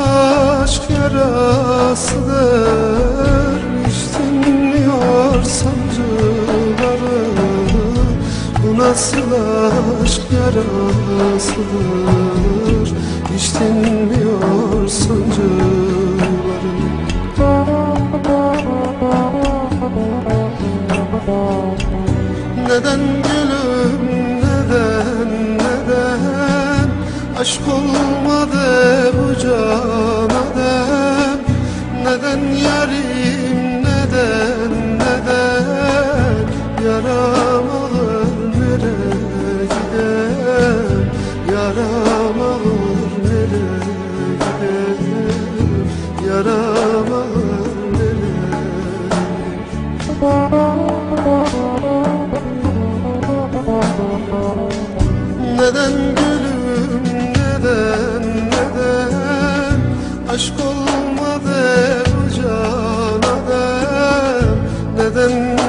Aşk yarasıdır. Hiç dinmiyor sancıları. Bu nasıl aşk yarasıdır? Hiç dinmiyor sancıları. Neden gülüm neden neden? Aşk olmadı bu cana dem Neden yarim neden neden Yaram alır nereye gider Yaram alır nereye gider Yaram Neden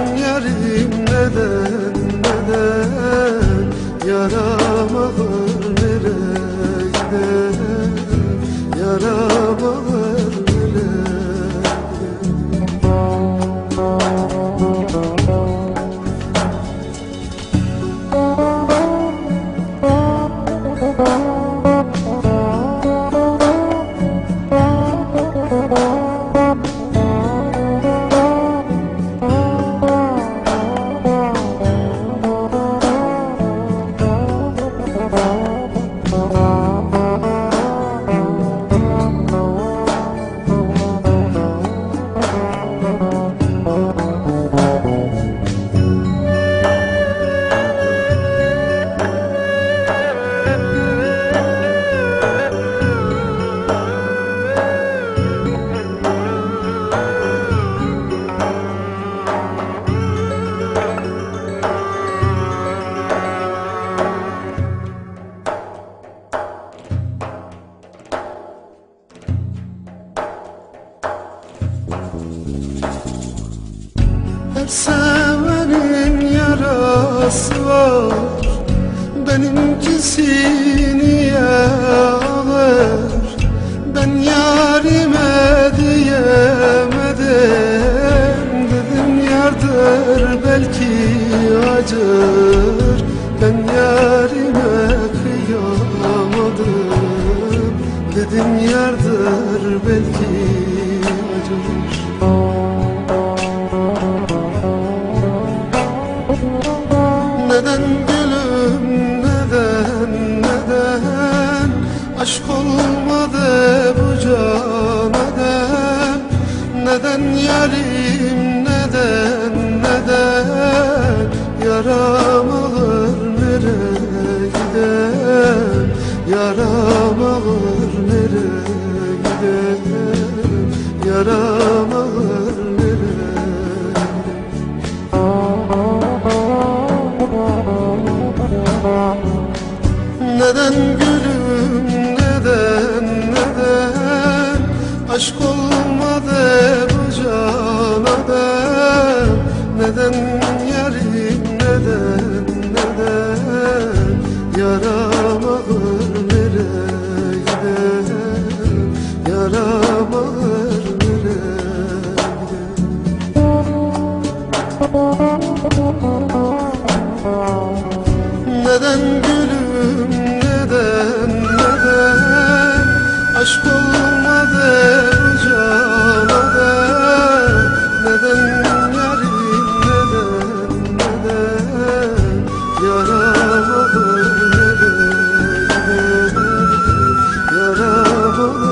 Her sevenin yarası var. Benimkisi niye ağır Ben yarime diyemedim. Dedim yardır belki acır. Ben yarime kıyamadım. Dedim yardır belki Yara bağır nereye gidelim? Yara bağır Neden gülüm neden neden? Aşk olmadı bu cana Neden yarim neden neden? Yara Neden gülüm neden neden? Aşk olma de ucala de Neden yarim neden neden? Yaram neden neden? Yaram